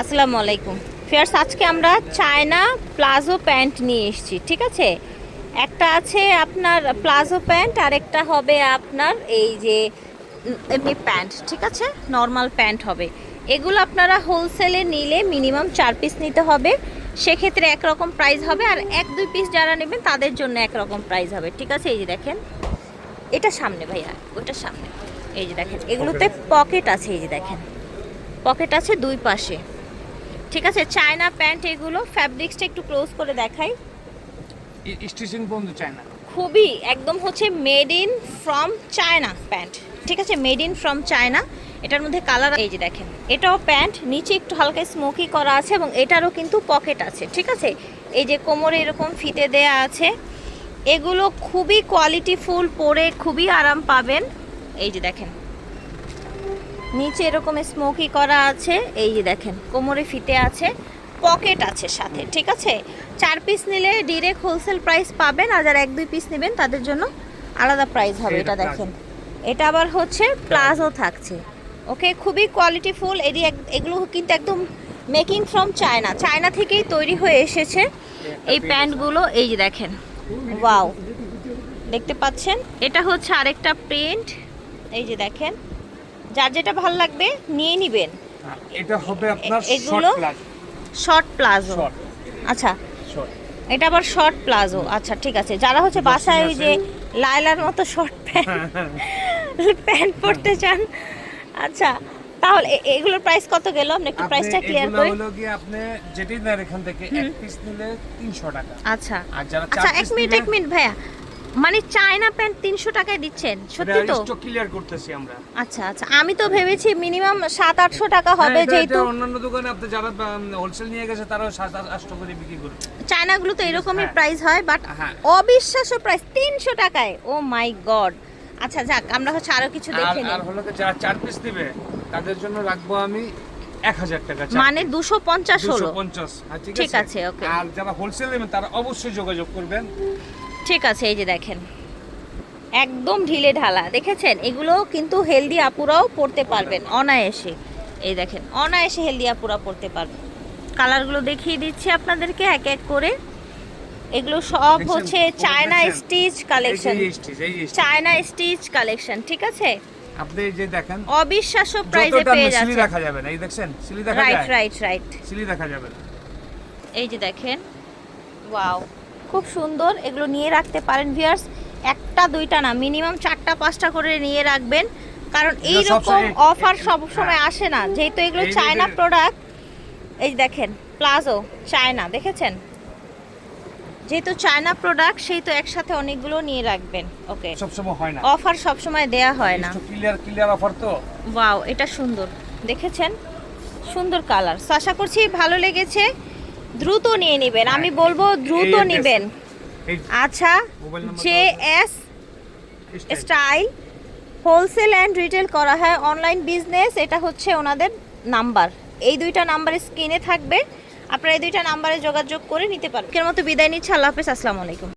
আসসালামু আলাইকুম। ফিয়ার্স, আজকে আমরা চায়না প্লাজো প্যান্ট নিয়ে এসেছি, ঠিক আছে? একটা আছে আপনার প্লাজো প্যান্ট আর একটা হবে আপনার এই যে এমনি প্যান্ট, ঠিক আছে? নর্মাল প্যান্ট হবে। এগুলো আপনারা হোলসেলে নিলে মিনিমাম চার পিস নিতে হবে। সেক্ষেত্রে একরকম প্রাইস হবে আর এক, দুই পিস যারা নেবেন তাদের জন্য একরকম প্রাইস হবে, ঠিক আছে? এই যে দেখেন, এটা সামনে ভাইয়া, ওটা সামনে। এই যে দেখেন, এগুলোতে পকেট আছে, এই যে দেখেন। পকেট আছে দুই পাশে। ঠিক আছে চায়না প্যান্ট এগুলো ফ্যাব্রিক্সটা একটু ক্লোজ করে দেখাই। স্টিচিং পর্যন্ত চায় না খুবই একদম হচ্ছে made in from China pant. ঠিক আছে মেড ইন ফ্রম চায়না। এটার মধ্যে কালার এই যে দেখেন। এটাও প্যান্ট নিচে একটু হালকা স্মোকি করা আছে এবং এটারও কিন্তু পকেট আছে ঠিক আছে? এই যে কোমরে এরকম ফিতে দেয়া আছে। এগুলো খুবই কোয়ালিটি ফুল পরে খুবই আরাম পাবেন। এই যে দেখেন নিচে এরকম স্মোকি করা আছে এই যে দেখেন কোমরে ফিতে আছে পকেট আছে সাথে ঠিক আছে? চার পিস নিলে ডিরেক্ট হোলসেল প্রাইস পাবেন আর যারা এক দুই পিস নেবেন তাদের জন্য আলাদা প্রাইস হবে এটা দেখেন। এটা আবার হচ্ছে প্লাজো থাকছে। ওকে খুবই কোয়ালিটি ফুল এক- এগুলো কিন্তু একদম মেকিং ফ্রম চায়না চায়না থেকেই তৈরি হয়ে এসেছে এই প্যান্টগুলো এই যে দেখেন। ওয়াও দেখতে পাচ্ছেন? এটা হচ্ছে আরেকটা প্রিন্ট এই যে দেখেন। যার যেটা ভালো লাগবে নিয়ে নিবেন। এটা হবে আপনার এগুলো? শর্ট প্লাজো আচ্ছা। এটা আবার শর্ট প্লাজো আচ্ছা ঠিক আছে। যারা হচ্ছে বাসায় ওই যে লাইলার মতো শর্ট প্যান্ট প্যান্ট পরতে চান আচ্ছা। তাহলে এগুলোর প্রাইস কত গেল? আপনি একটু প্রাইসটা ক্লিয়ার করে। হলো কি আপনি যেটাই নেন এখান থেকে এক পিস নিলে 300 টাকা। আচ্ছা। আর যারা আচ্ছা এক মিনিট এক মিনিট ভাইয়া। মানে চায়না প্যান্ট তিনশো টাকায় দিচ্ছেন সত্যি তো? স্টক ক্লিয়ার করতেছি আমরা। আচ্ছা আচ্ছা আমি তো ভেবেছি মিনিমাম সাত আটশো টাকা হবে হ্যাঁ, যেহেতু অন্যান্য দোকানে আপনি যারা হোলসেল নিয়ে গেছে তারাও সাত আট আটশো করে বিক্রি করে চায়নাগুলো তো এরকমই হ্যাঁ। প্রাইস হয় বাট হ্যাঁ। অবিশ্বাস্য প্রাইস তিনশো টাকায়। ও মাই গড আচ্ছা যাক আমরা হচ্ছে আরও কিছু দেখে আর হলো যারা চার পিস দিবে তাদের জন্য রাখব আমি এক হাজার টাকা মানে দুশো পঞ্চাশ হলো। 250 হ্যাঁ, ঠিক আছে? okay. আর যারা হোলসেল নেবেন তারা অবশ্যই যোগাযোগ করবেন। ঠিক আছে এই যে দেখেন। একদম ঢিলে ঢালা দেখেছেন? এগুলো কিন্তু হেলদি আপুরাও পড়তে পারবেন অনায়াসে। এই দেখেন অনায়াসে হেলদি আপুরা পড়তে পারবেন। কালারগুলো দেখিয়ে দিচ্ছি আপনাদেরকে এক এক করে। এগুলো সব হচ্ছে China stitch collection. China stitch collection ঠিক আছে? আপনি এই যে দেখেন অবিশ্বাস্য প্রাইসে পেয়ে সিলি যাচ্ছে রাখা যাবে না এই দেখছেন? সিলি দেখা রাইট রাইট রাইট সিলি দেখা যাবে এই যে দেখেন ওয়াও খুব সুন্দর এগুলো নিয়ে রাখতে পারেন ভিয়ার্স একটা দুইটা না মিনিমাম চারটা পাঁচটা করে নিয়ে রাখবেন। কারণ এই রকম অফার সব সময় হ্যাঁ। আসে না। যেহেতু এগুলো চায়না প্রোডাক্ট এই দেখেন প্লাজো চায়না দেখেছেন? যেহেতু চায়না প্রোডাক্ট সেই তো একসাথে অনেকগুলো নিয়ে রাখবেন। ওকে সব সময় হয় না। অফার সব সময় দেয়া হয় না। ক্লিয়ার ক্লিয়ার অফার তো? ওয়াও এটা সুন্দর। দেখেছেন? সুন্দর কালার আশা করছি ভালো লেগেছে। দ্রুত নিয়ে নেবেন। আমি বলব দ্রুত নেবেন। আচ্ছা J S style. Style wholesale and retail করা হয়। অনলাইন বিজনেস এটা হচ্ছে ওনাদের নাম্বার। এই দুইটা নাম্বার স্ক্রিনে থাকবে। আপনারা এই দুইটা নাম্বারে যোগাযোগ করে নিতে পারবেন। এর মতো বিদায় নিচ্ছি। আল্লাহ হাফেজ। আসসালামু আলাইকুম।